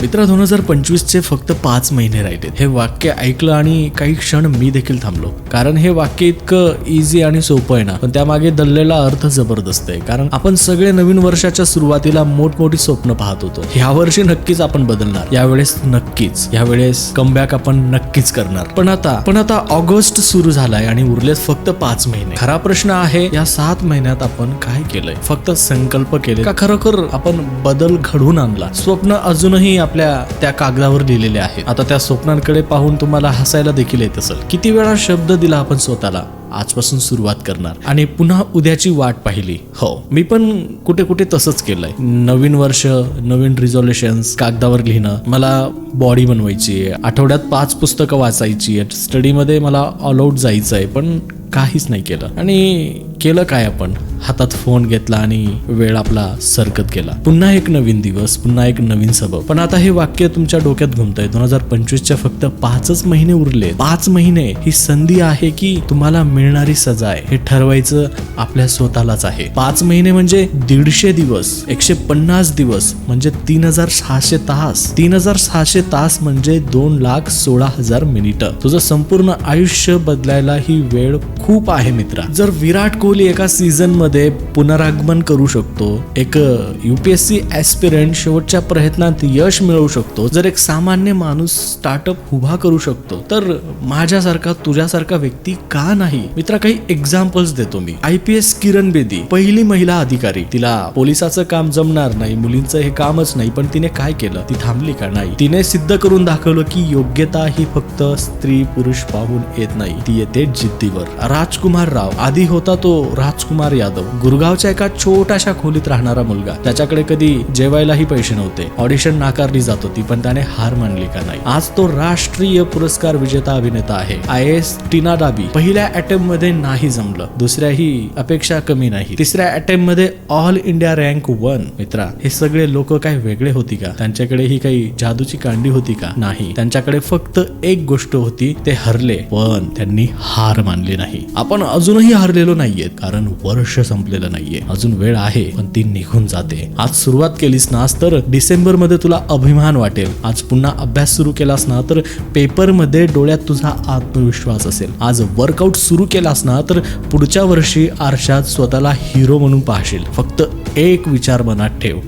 मित्र दोन हजार पंचवीसचे फक्त पाच महिने राहिले हे वाक्य ऐकलं आणि काही क्षण मी देखील थांबलो. कारण हे वाक्य इतकं इझी आणि सोपं आहे ना पण त्यामागे दललेला अर्थ जबरदस्त आहे. कारण आपण सगळे नवीन वर्षाच्या सुरुवातीला मोठमोठी स्वप्न पाहत होतो. ह्या वर्षी नक्कीच आपण बदलणार. यावेळेस नक्कीच. यावेळेस कमबॅक आपण नक्कीच करणार. पण आता पण आता ऑगस्ट सुरू झालाय आणि उरलेत फक्त पाच महिने. खरा प्रश्न आहे या सात महिन्यात आपण काय केलंय? फक्त संकल्प केले का खरोखर आपण बदल घडवून आणला? स्वप्न अजूनही आपल्या त्या कागदावर लिहिलेले आहेत. आता त्या स्वप्नांकडे पाहून तुम्हाला हसायला देखील येत असेल. किती वेळा शब्द दिला आपण स्वतःला? आजपासून सुरुवात करणार. आणि पुन्हा उद्याची वाट पाहिली. हो मी पण कुठे कुठे तसंच केलंय. नवीन वर्ष नवीन रिझॉल्युशन कागदावर लिहिणं मला बॉडी बनवायची आहे. आठवड्यात पाच पुस्तकं वाचायची स्टडीमध्ये मला ऑल आउट जायचं आहे पण काहीच नाही केलं. आणि केलं काय आपण? हातात फोन घेतला आणि वेळ आपला सरकत गेला. पुन्हा एक नवीन दिवस पुन्हा एक नवीन सबब. पण आता हे वाक्य तुमच्या डोक्यात घुमतंय. दोन हजार पंचवीसच्या फक्त पाचच महिने उरले पाच महिने ही संधी आहे की तुम्हाला मिळणारी सजा आहे. हे ठरवायचं आपल्या स्वतःलाच आहे. पाच महिने म्हणजे दीडशे दिवस एकशे पन्नास दिवस म्हणजे तीन हजार सहाशे तास. तीन हजार सहाशे तास म्हणजे दोन लाख सोळा हजार मिनिटं. तुझं संपूर्ण आयुष्य बदलायला ही वेळ खूप आहे मित्रा. जर विराट कोहली एका सीझनमध्ये पुनरागमन करू शकतो एक युपीएससी ऍस्पिरंट शेवटच्या प्रयत्नात यश मिळवू शकतो जर एक सामान्य माणूस स्टार्टअप उभा करू शकतो तर माझ्यासारखा तुझ्यासारखा व्यक्ती का नाही? मित्रा काही एक्झाम्पल्स देतो मी. I P S Kiran Bedi पहिली महिला अधिकारी. तिला पोलिसाचं काम जमणार नाही मुलींचं हे कामच नाही पण तिने काय केलं? ती थांबली का नाही? तिने सिद्ध करून दाखवलं की योग्यता ही फक्त स्त्री पुरुष पाहून येत नाही ती येते जिद्दीवर. राजकुमार राव आधी होता तो राजकुमार यादव. गुरगावच्या एका छोट्याशा खोलीत राहणारा मुलगा. त्याच्याकडे कधी जेवायलाही पैसे नव्हते. ऑडिशन नाकारली जात होती पण त्याने हार मानली का नाही. आज तो राष्ट्रीय पुरस्कार विजेता अभिनेता आहे. I S Tina Dabi. पहिल्या अटेम्पमध्ये नाही जमलं. दुसऱ्याही अपेक्षा कमी नाही. तिसऱ्या अटेम्पमध्ये ऑल इंडिया रँक वन मित्रा हे सगळे लोक काय वेगळे होती का? त्यांच्याकडे ही काही जादूची कांडी होती का? नाही. त्यांच्याकडे फक्त एक गोष्ट होती ते हरले. पण त्यांनी हार मानली नाही. आपण अजूनही हरलेलो नाहीयेत कारण वर्ष संपलेलं नाहीये. अजून वेळ आहे पण ती निघून जाते. आज सुरुवात केलीस ना तर डिसेंबरमध्ये तुला अभिमान वाटेल. आज पुन्हा अभ्यास सुरू केलास ना तर पेपरमध्ये डोळ्यात तुझा आत्मविश्वास असेल. आज वर्कआउट सुरू केलास ना तर पुढच्या वर्षी आरशात स्वतःला हिरो म्हणून पाहशील. फक्त एक विचार मनात ठेव.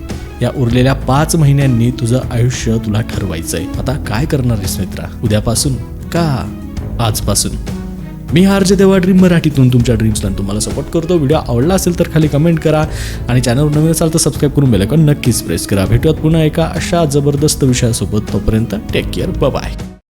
या उरलेल्या पाच महिन्यांनी तुझं आयुष्य तुला ठरवायचंय. आता काय करणार आहेस मित्रा? उद्यापासून का आजपासून? मी हार जे देवा ड्रीम मराठीतून तुमच्या ड्रीम्सला तुम्हाला सपोर्ट करतो. व्हिडिओ आवडला असेल तर खाली कमेंट करा आणि चॅनलवर नवीन असाल तर सबस्क्राईब करून बेल नक्कीच प्रेस करा. भेटूयात पुन्हा एका अशा जबरदस्त विषयासोबत. तोपर्यंत टेक केअर बाय